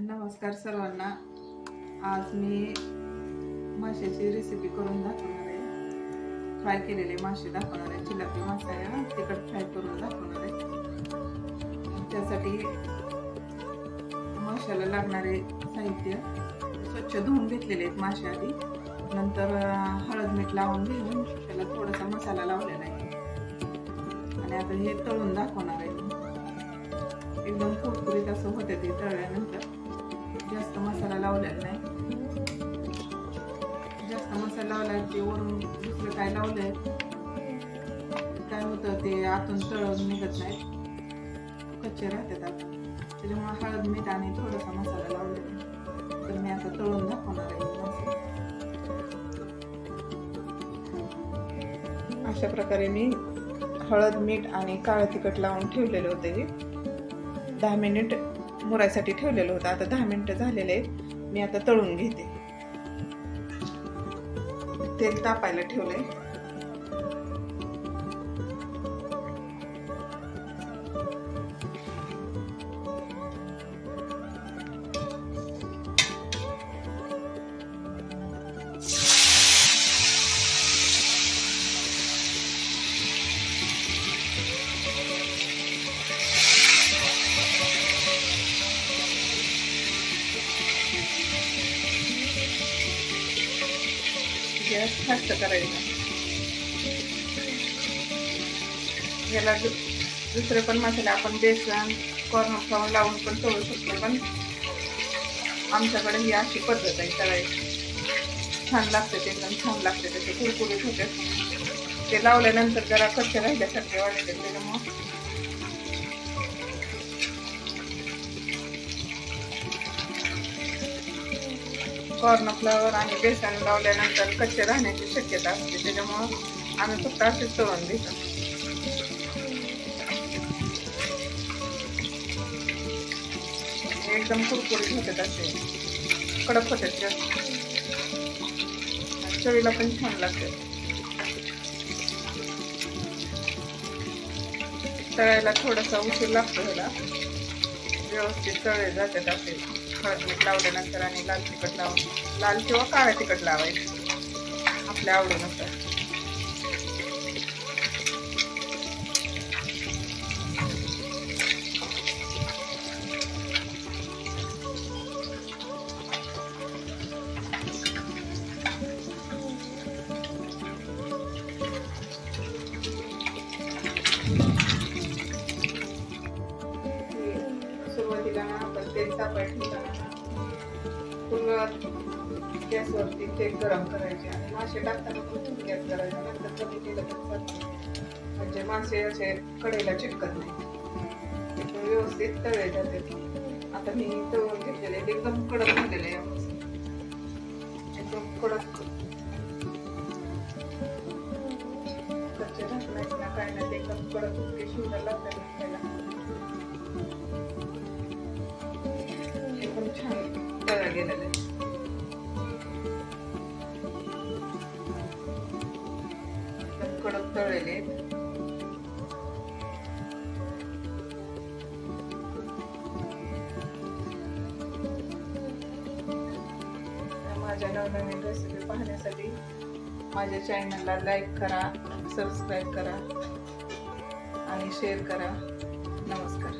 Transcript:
नमस्कार सर्वांना. आज मी माशाची रेसिपी करून दाखवणार आहे. फ्राय केलेले मासे दाखवणार आहे. चिलापी मासा आहे हा. फ्राय करून दाखवणार आहे. त्यासाठी माशाला लागणारे साहित्य स्वच्छ धुवून घेतलेले आहेत मासे आधी. नंतर हळद मीठ लावून घेऊन त्याला थोडासा मसाला लावलेला आहे. आणि आता हे तळून दाखवणार आहे एकदम कुरकुरीत असं होतं ते तळ लावलेला नाही. जास्त मसाला लावला ते वरून दुसरं काय लावलंय? काय होतं ते आतून तळून निघत नाही. कच्चे राहतात आता त्याच्यामुळे हळद मीठ आणि थोडासा मसाला लावलेला तर मी आता तळून दाखवणार आहे. अशा प्रकारे मी हळद मीठ आणि काळं तिखट लावून ठेवलेले होते. हे दहा मिनिट मुरायसाठी ठेवलेलं होतं. आता दहा मिनिटं झालेले आहेत. मी आता तळून घेते. तेल तापायला ठेवलंय. गॅस फास्ट करायचा याला दु- दुसरे पण मसाले आपण बेसन कॉर्न फ्लावर लावून पण तळू शकतो पण आमच्याकडे ही अशी पद्धत आहे तळायची. छान लागते ते एकदम छान लागते त्याचे कुरकुरीत होते. ते लावल्यानंतर जरा कच्चे राहिल्यासारखे वाटते त्याच्यामुळं कॉर्नफ्लॉवर आणि बेसन लावल्यानंतर कच्चे राहण्याची शक्यता असते. त्याच्यामुळं आम्ही फक्त असेच तळून देतो. एकदम कुरकुरीत होतात असे. कडक होतात जास्त चवीला पण छान लागते तळायला थोडासा उशीर लागतो ह्याला. व्यवस्थित तळले जातात असे. हळद मीठ लावल्यानंतर आणि लाल तिखट लावून लाल किंवा काळं तिखट लावायचं. आपल्या आवडीनुसार. आपण तेल गॅसवरती ते गरम करायचे आणि मासे टाकताना पण गॅस करायचा नंतर कमी केलं तर म्हणजे मासे असे कडेला चिटकत नाही एकदम व्यवस्थित तळे जाते आता मी तळून घेतलेले एकदम कडक झालेले आहे एकदम कडक कच्चे राहत ना काय नाही ते एकदम कडक इतके सुंदर लागतात खायला. एकदम गेलेलं आहे कडक तळलेले माझ्या नवनवीन रेसिपी पाहण्यासाठी माझ्या चॅनलला लाईक करा सबस्क्राईब करा आणि शेअर करा. नमस्कार.